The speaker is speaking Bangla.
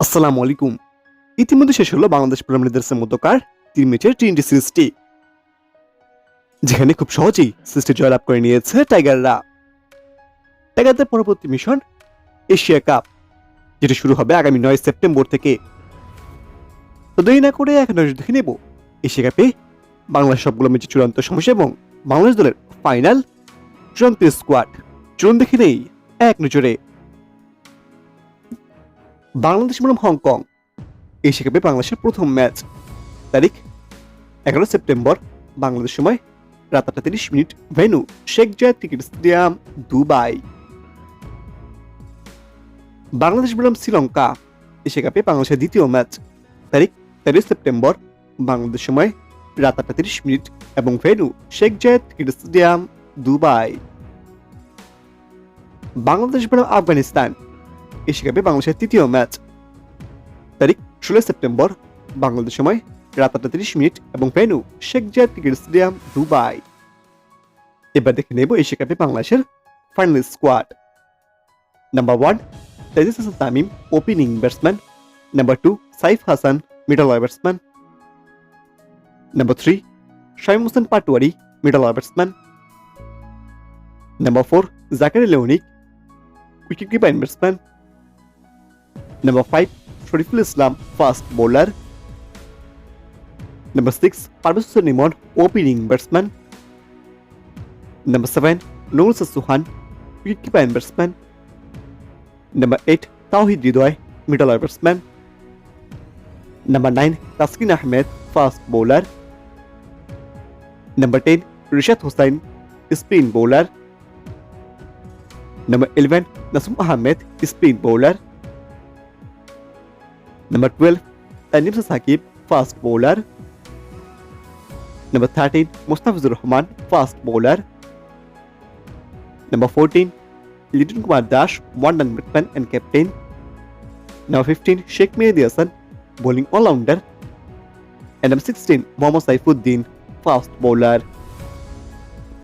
আসসালামু আলাইকুম। ইতিমধ্যে শেষ হলো বাংলাদেশ প্রিমিয়ার লিডার্সের মধ্যকার তিন ম্যাচের টি সিরিজটি, যেখানে খুব সহজেই সিরিজটি জয়লাভ করে নিয়েছে টাইগাররা। টাইগারদের পরবর্তী মিশন এশিয়া কাপ, যেটি শুরু হবে আগামী নয় সেপ্টেম্বর থেকে। তো দেরি না করে নজর দেখে নেব এশিয়া কাপে বাংলাদেশ সবগুলো ম্যাচের চূড়ান্ত সমস্যা এবং বাংলাদেশ দলের ফাইনাল চূড়ান্ত স্কোয়াড চূড়ান্ত দেখে নেই এক নজরে। বাংলাদেশ বনাম হংকং। এশিয়া কাপে বাংলাদেশের প্রথম ম্যাচ। তারিখ, এগারো সেপ্টেম্বর, বাংলাদেশ সময় রাত আটটা তিরিশ minute. Venue Sheikh Zayed cricket stadium, Dubai. Bangladesh বনাম শ্রীলঙ্কা। এশিয়া কাপে বাংলাদেশের দ্বিতীয় ম্যাচ। তারিখ, তেরোই সেপ্টেম্বর, বাংলাদেশ সময় রাত আটটা তিরিশ মিনিট। এবং venue Sheikh Zayed cricket stadium, Dubai. Bangladesh বনাম আফগানিস্তান। এশিয়া কাপে বাংলাদেশের তৃতীয় ম্যাচ। তারিখ ষোলো সেপ্টেম্বর, বাংলাদেশ সময় রাত আটটা তিরিশ মিনিট এবং venue Sheikh Zayed cricket stadium, Dubai. এবার দেখে নেব এশিয়া কাপে বাংলাদেশের final squad. Number one Tanzid Hasan Tamim, opening batsman. Number two, Saif Hasan, middle order batsman. Number three Shamim Hossain Patwari, middle order batsman. Number four জাকারি লেওনিক wicket keeper batsman. Number 5, Shariful Islam, fast bowler. Number 6, Parvez Hussain opening batsman. Number 7, Noor Suhan, wicketkeeper and batsman. Number 8, Tawhid Ridoy, middle order batsman. Number 9, Taskin Ahmed, fast bowler. Number 10, Rishad Hussain, spin bowler. Number 11, Nasum Ahmed, spin bowler. Number 12, Tanim Sakib, fast bowler. Number 13, Mustafizur Rahman, fast bowler. Number 14, Liton Kumar Dash, one and captain. Number 15, Sheikh Mehdi Hassan, bowling all-rounder. And number 16, Mohammad Saifuddin, fast bowler.